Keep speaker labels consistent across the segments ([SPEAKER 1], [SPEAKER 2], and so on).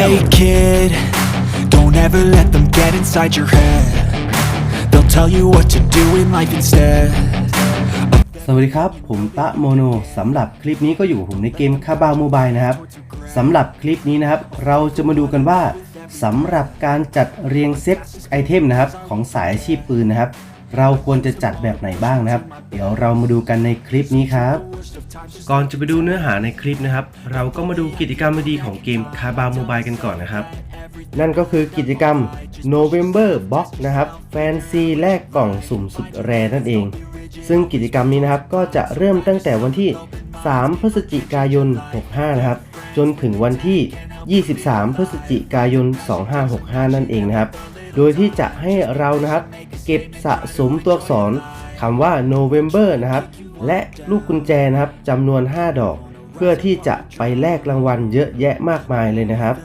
[SPEAKER 1] Hey kid, don't ever let them get inside your head. They'll tell you what to do in life instead.
[SPEAKER 2] สวัสดีครับ ผมตะโมโนสำหรับคลิปนี้ก็อยู่ผมในเกมคาบาวโมบายนะครับสำหรับคลิปนี้นะครับ เราจะมาดูกันว่าสำหรับการจัดเรียงเซตไอเทมนะครับ ของสายอาชีพปืนนะครับ เราควรจะจัดแบบไหนบ้างนะครับ เดี๋ยวเรามาดูกันในคลิปนี้ครับ ก่อนจะไปดูเนื้อหาในคลิปนะครับ เราก็มาดูกิจกรรมดีๆของเกมคาบาโมบายกันก่อนนะครับ นั่นก็คือกิจกรรม November Box นะครับแฟนซีแลกกล่องสุ่มสุดแรนั่นเอง ซึ่งกิจกรรมนี้นะครับก็จะเริ่มตั้งแต่วันที่ 3 พฤศจิกายน 65 นะครับ จนถึงวันที่ 23 พฤศจิกายน 2565 นั่นเองนะครับ โดยที่จะให้เรานะครับ เก็บสะสมตัวอักษรคำว่า November นะครับ และลูกกุญแจนะครับจำนวน 5 ดอก เพื่อที่จะไปแลกรางวัลเยอะแยะมากมายเลยนะครับ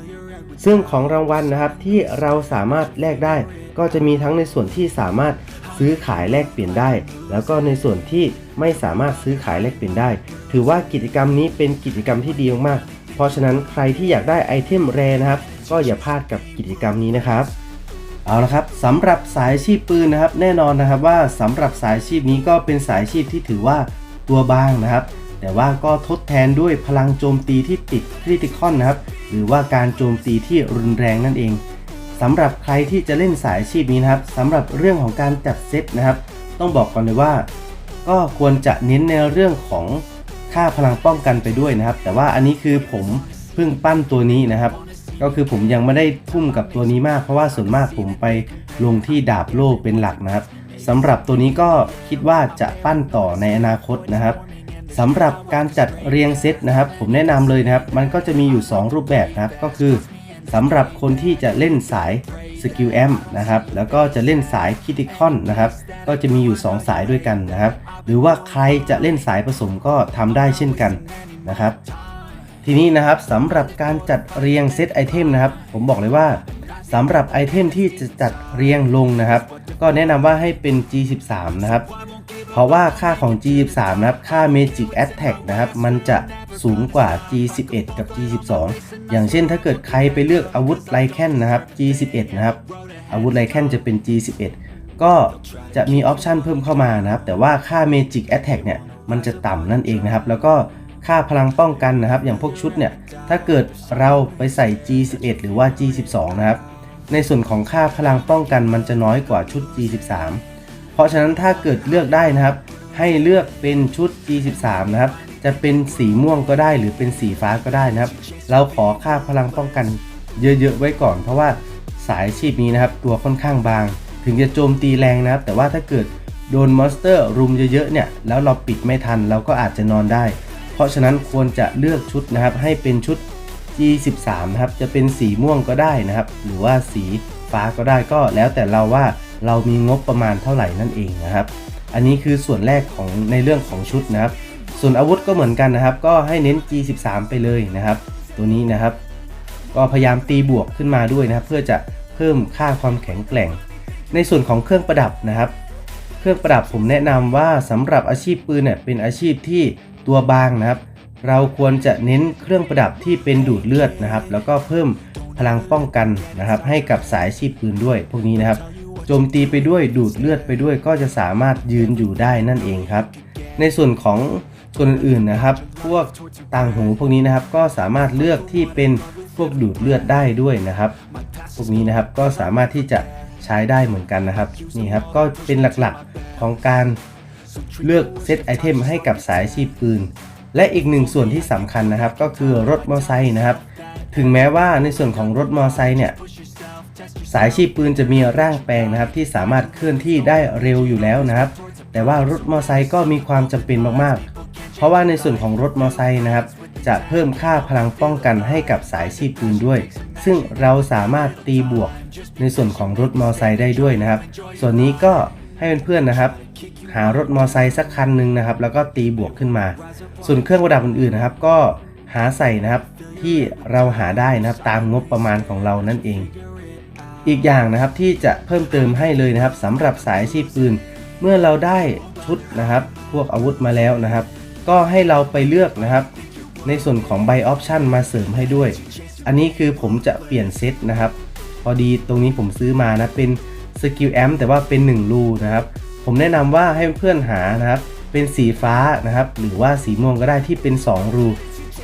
[SPEAKER 2] ซึ่งของรางวัลนะครับที่เราสามารถแลกได้ ก็จะมีทั้งในส่วนที่สามารถซื้อขายแลกเปลี่ยนได้ แล้วก็ในส่วนที่ไม่สามารถซื้อขายแลกเปลี่ยนได้ ถือว่ากิจกรรมนี้เป็นกิจกรรมที่ดีมากๆเพราะฉะนั้นใครที่อยากได้ไอเทมแรนะครับ ก็อย่าพลาดกับกิจกรรมนี้นะครับ เอาละครับสำหรับสายชีพปืนนะครับ แน่นอนนะครับว่าสำหรับสายชีพนี้ก็เป็นสายชีพที่ถือว่าตัวบางนะครับ แต่ว่าก็ทดแทนด้วยพลังโจมตีที่ติดคริติคอนนะครับ หรือว่าการโจมตีที่รุนแรงนั่นเองสำหรับใครที่จะเล่นสายชีพนี้นะครับสำหรับเรื่องของการจัดเซตนะครับ ต้องบอกก่อนเลยว่า ก็ควรจะเน้นในเรื่องของค่าพลังป้องกันไปด้วยนะครับ แต่ว่าอันนี้คือผมเพิ่งปั้นตัวนี้นะครับ ก็คือผมยังไม่ได้ทุ่มกับตัวนี้มาก เพราะว่าส่วนมากผมไปลงที่ดาบโล่เป็นหลักนะครับสำหรับตัวนี้ก็คิดว่าจะปั้นต่อในอนาคตนะครับสำหรับการจัดเรียงเซตนะครับ ผมแนะนำเลยนะครับ มันก็จะมีอยู่ 2 รูปแบบนะครับ ก็คือสำหรับคนที่จะเล่นสายสกิลแอมนะครับ แล้วก็จะเล่นสายคิติคอนนะครับ ก็จะมีอยู่ 2 สายด้วยกันนะครับ หรือว่าใครจะเล่นสายผสมก็ทำได้เช่นกันนะครับ ทีนี้นะครับสำหรับการจัดเรียงเซตไอเทมนะครับ ผมบอกเลยว่าสำหรับไอเทมที่จะจัดเรียงลงนะครับ ก็แนะนำว่าให้เป็น G13 นะครับ เพราะว่าค่าของ G13 นะครับ ค่า Magic Attack นะครับ มันจะสูงกว่า G11 กับ G12 อย่างเช่นถ้าเกิดใครไปเลือกอาวุธไลแคนนะครับ G11 นะครับ อาวุธไลแคนจะเป็น G11 ก็จะมีออปชันเพิ่มเข้ามานะครับ แต่ว่าค่า Magic Attack เนี่ย มันจะต่ำนั่นเองนะครับ แล้วก็ ค่าพลังป้องกันนะครับ อย่างพวกชุดเนี่ย ถ้าเกิดเราไปใส่ G11 หรือว่า G12 นะครับ ในส่วนของค่าพลังป้องกันมันจะน้อยกว่าชุด G13 เพราะฉะนั้นถ้าเกิดเลือกได้นะครับ ให้เลือกเป็นชุด G13 นะครับ จะเป็นสีม่วงก็ได้หรือเป็นสีฟ้าก็ได้นะครับ เราขอค่าพลังป้องกันเยอะๆไว้ก่อน เพราะว่าสายชีพนี้นะครับตัวค่อนข้างบาง ถึงจะโจมตีแรงนะครับ แต่ว่าถ้าเกิดโดนมอนสเตอร์รุมเยอะๆเนี่ย แล้วเราปิดไม่ทันเราก็อาจจะนอนได้ เพราะฉะนั้นควรจะเลือกชุดนะครับให้เป็นชุด G13 นะครับจะเป็นสีม่วงก็ได้นะครับ หรือว่าสีฟ้าก็ได้ก็แล้วแต่เราว่าเรามีงบประมาณเท่าไหร่นั่นเองนะครับ อันนี้คือส่วนแรกของในเรื่องของชุดนะครับ ส่วนอาวุธก็เหมือนกันนะครับ ก็ให้เน้น G13 ไปเลยนะครับ ตัวนี้นะครับ ก็พยายามตีบวกขึ้นมาด้วยนะครับ เพื่อจะเพิ่มค่าความแข็งแกร่ง ในส่วนของเครื่องประดับนะครับ เครื่องประดับผมแนะนำว่าสำหรับอาชีพปืนเนี่ยเป็นอาชีพที่ ตัวบางนะครับ เราควรจะเน้นเครื่องประดับที่เป็นดูดเลือดนะครับ แล้วก็เพิ่มพลังป้องกันนะครับ ให้กับสายชีพปืนด้วย พวกนี้นะครับโจมตีไปด้วยดูดเลือดไปด้วยก็จะสามารถยืนอยู่ได้นั่นเองครับ ในส่วนของส่วนอื่นนะครับ พวกต่างหูพวกนี้นะครับก็สามารถเลือกที่เป็นพวกดูดเลือดได้ด้วยนะครับ พวกนี้นะครับก็สามารถที่จะใช้ได้เหมือนกันนะครับนี่ครับก็เป็นหลักๆของการ เลือกเซตไอเทมให้กับสายชีพปืน และอีกหนึ่งส่วนที่สำคัญนะครับ ก็คือรถมอเตอร์ไซค์นะครับ ถึงแม้ว่าในส่วนของรถมอเตอร์ไซค์เนี่ยสายชีพปืนจะมีร่างแปลงนะครับ ที่สามารถเคลื่อนที่ได้เร็วอยู่แล้วนะครับ แต่ว่ารถมอเตอร์ไซค์ก็มีความจำเป็นมากๆ เพราะว่าในส่วนของรถมอเตอร์ไซค์นะครับ จะเพิ่มค่าพลังป้องกันให้กับสายชีพปืนด้วย ซึ่งเราสามารถตีบวกในส่วนของรถมอเตอร์ไซค์ได้ด้วยนะครับ ส่วนนี้ก็ให้เพื่อนๆนะครับ หารถมอเตอร์ไซค์สักคันหนึ่งนะครับ แล้วก็ตีบวกขึ้นมา ส่วนเครื่องประดับอื่นๆนะครับ ก็หาใส่นะครับที่เราหาได้นะครับตามงบประมาณของเรานั่นเอง อีกอย่างนะครับที่จะเพิ่มเติมให้เลยนะครับสำหรับสายชีพปืน เมื่อเราได้ชุดนะครับ พวกอาวุธมาแล้วนะครับ ก็ให้เราไปเลือกนะครับ ในส่วนของใบออปชันมาเสริมให้ด้วย อันนี้คือผมจะเปลี่ยนเซตนะครับ พอดีตรงนี้ผมซื้อมานะเป็นสกิลแอมแต่ว่าเป็น1รูนะครับ ผมแนะนำว่าให้เพื่อนหานะครับ เป็นสีฟ้านะครับ หรือว่าสีม่วงก็ได้ที่เป็น 2 รู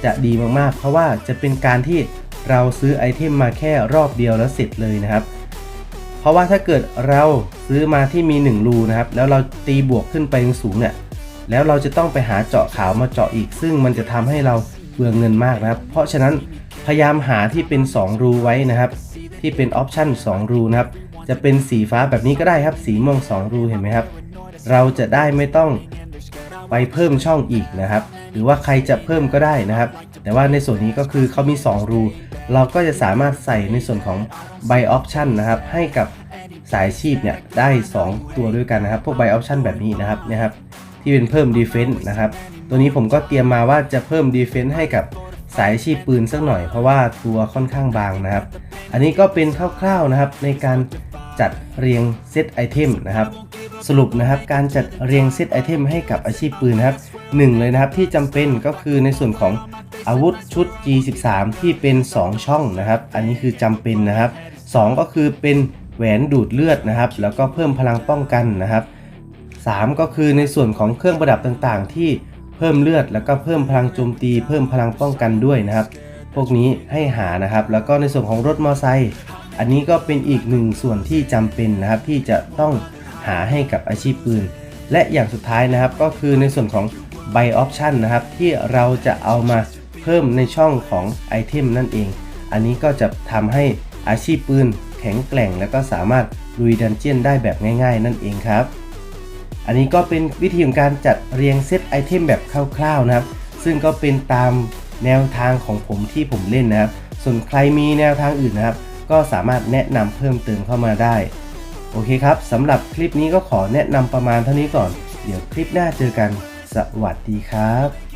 [SPEAKER 2] จะดีมากๆ เพราะว่าจะเป็นการที่เราซื้อไอเทมมาแค่รอบเดียวแล้วเสร็จเลยนะครับ เพราะว่าถ้าเกิดเราซื้อมาที่มี 1 รูนะครับ แล้วเราตีบวกขึ้นไปสูงเนี่ยแล้วเราจะต้องไปหาเจาะขาวมาเจาะอีก ซึ่งมันจะทำให้เราเปลืองเงินมากนะครับ เพราะฉะนั้นพยายามหาที่เป็น 2 รูไว้นะครับ ที่เป็นออปชั่น2รูนะครับ จะเป็นสีฟ้าแบบนี้ก็ได้ครับ สีม่วง2รูเห็นไหมครับ เราจะได้ไม่ต้องไปเพิ่มช่องอีกนะครับ หรือว่าใครจะเพิ่มก็ได้นะครับ แต่ว่าในส่วนนี้ก็คือเขามี 2 รู เราก็จะสามารถใส่ในส่วนของ Buy Option นะครับ ให้กับสายชีพเนี่ยได้ 2 ตัวด้วยกันนะครับ พวก Buy Option แบบนี้นะครับนะครับ ที่เป็นเพิ่ม Defense นะครับ ตัวนี้ผมก็เตรียมมาว่าจะเพิ่ม Defense ให้กับสายชีพปืนสักหน่อยเพราะว่าตัวค่อนข้างบางนะครับ อันนี้ก็เป็นคร่าวๆนะครับในการจัดเรียงเซตไอเทมนะครับสรุปนะครับการจัดเรียงเซตไอเทมให้กับอาชีพปืนนะครับหนึ่งเลยนะครับที่จำเป็นก็คือในส่วนของอาวุธชุด G13 ที่เป็น 2 ช่องนะครับ อันนี้คือจำเป็นนะครับ 2 ก็คือเป็นแหวนดูดเลือดนะครับ แล้วก็เพิ่มพลังป้องกันนะครับ 3 ก็คือในส่วนของเครื่องประดับต่างๆ ที่เพิ่มเลือด แล้วก็เพิ่มพลังโจมตี เพิ่มพลังป้องกันด้วยนะครับ พวกนี้ให้หานะครับ แล้วก็ในส่วนของรถมอไซค์อันนี้ก็เป็นอีกหนึ่งส่วนที่จำเป็นนะครับที่จะต้องหาให้กับอาชีพปืน และอย่างสุดท้ายนะครับก็คือในส่วนของ Buy Option นะครับที่เราจะเอามาเพิ่มในช่องของไอเทมนั่นเอง อันนี้ก็จะทำให้อาชีพปืนแข็งแกร่ง แล้วก็สามารถลุยดันเจียนได้แบบง่าย ๆ นั่นเองครับ อันนี้ก็เป็นวิธีของการจัดเรียงเซตไอเทมแบบคร่าวๆนะครับ ซึ่งก็เป็นตาม แนวทางของผมที่ผมเล่นนะครับ ส่วนใครมีแนวทางอื่นนะครับ ก็สามารถแนะนำเพิ่มเติมเข้ามาได้ โอเคครับสำหรับคลิปนี้ก็ขอแนะนำประมาณเท่านี้ก่อน เดี๋ยวคลิปหน้าเจอกัน สวัสดีครับ